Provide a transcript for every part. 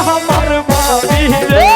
আমার ভাবি রে।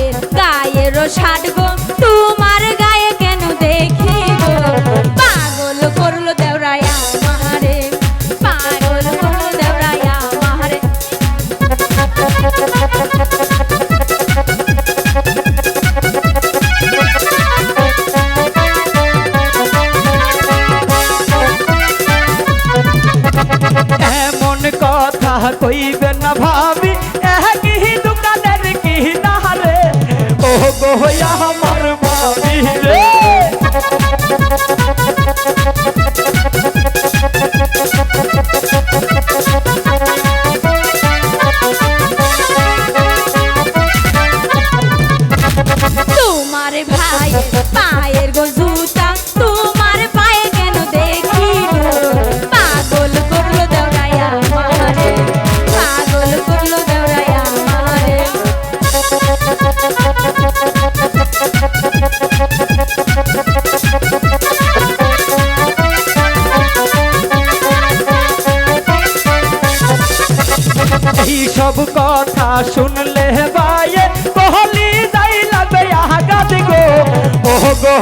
পায়ের গায়ের গো, তোমার গায়ে কেন দেখি গো? পাগল করল দেওরায়া মাহারে, পাগল করল দেওরায়া মাহারে। এমন কথা কইবে না ভাবি গো আমার তোমার ভাই পায়ের গো সব কথা শুনলে বাইয়ে কহলি যাই লাগবে আগাত গো। ও গো